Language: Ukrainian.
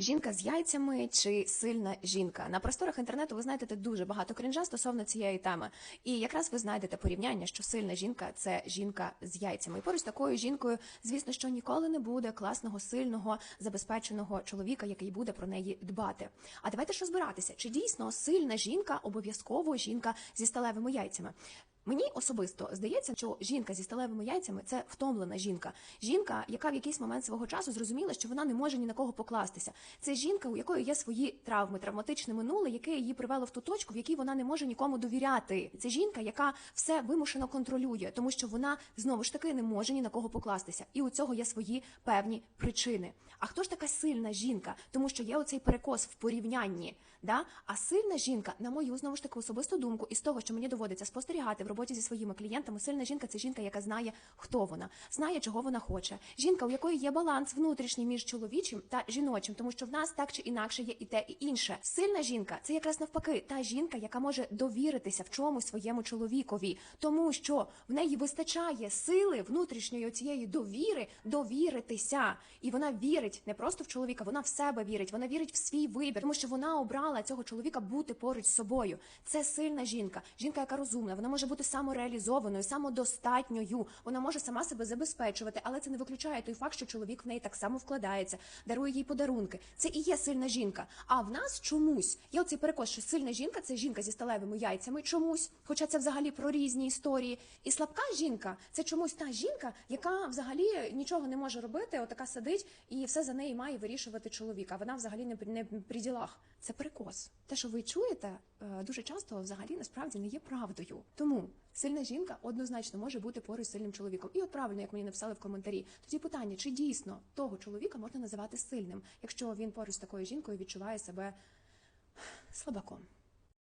Жінка з яйцями чи сильна жінка на просторах інтернету ви знайдете дуже багато крінжа стосовно цієї теми. І якраз ви знайдете порівняння, що сильна жінка це жінка з яйцями. І поруч такою жінкою, звісно, що ніколи не буде класного, сильного, забезпеченого чоловіка, який буде про неї дбати. А давайте ж розбиратися, чи дійсно сильна жінка обов'язково жінка зі сталевими яйцями. Мені особисто здається, що жінка зі сталевими яйцями це втомлена жінка. Жінка, яка в якийсь момент свого часу зрозуміла, що вона не може ні на кого покластися. Це жінка, у якої є свої травми, травматичне минуле, яке її привело в ту точку, в якій вона не може нікому довіряти. Це жінка, яка все вимушено контролює, тому що вона знову ж таки не може ні на кого покластися. І у цього є свої певні причини. А хто ж така сильна жінка? Тому що є оцей перекос в порівнянні. Да? А сильна жінка, на мою знову ж таки особисту думку, із того, що мені доводиться спостерігати в роботі зі своїми клієнтами, сильна жінка це жінка, яка знає, хто вона, знає, чого вона хоче. Жінка, у якої є баланс внутрішній між чоловічим та жіночим, тому що в нас так чи інакше є і те, і інше. Сильна жінка це якраз навпаки та жінка, яка може довіритися в чомусь своєму чоловікові, тому що в неї вистачає сили внутрішньої цієї довіри довіритися, і вона вірить не просто в чоловіка, вона в себе вірить, вона вірить в свій вибір, тому що вона обрала цього чоловіка бути поруч з собою. Це сильна жінка, жінка, яка розумна, вона може бути самореалізованою, самодостатньою. Вона може сама себе забезпечувати, але це не виключає той факт, що чоловік в неї так само вкладається, дарує їй подарунки. Це і є сильна жінка. А в нас чомусь є оцей перекос, що сильна жінка це жінка зі сталевими яйцями. Чомусь, хоча це взагалі про різні історії. І слабка жінка це чомусь та жінка, яка взагалі нічого не може робити, отака сидить і все за неї має вирішувати чоловік. А вона взагалі не, при- не при ділах. Це перекос. Те, що ви чуєте, дуже часто взагалі насправді не є правдою. Тому сильна жінка однозначно може бути поруч з сильним чоловіком. І от правильно, як мені написали в коментарі, тоді питання, чи дійсно того чоловіка можна називати сильним, якщо він поруч з такою жінкою відчуває себе слабаком.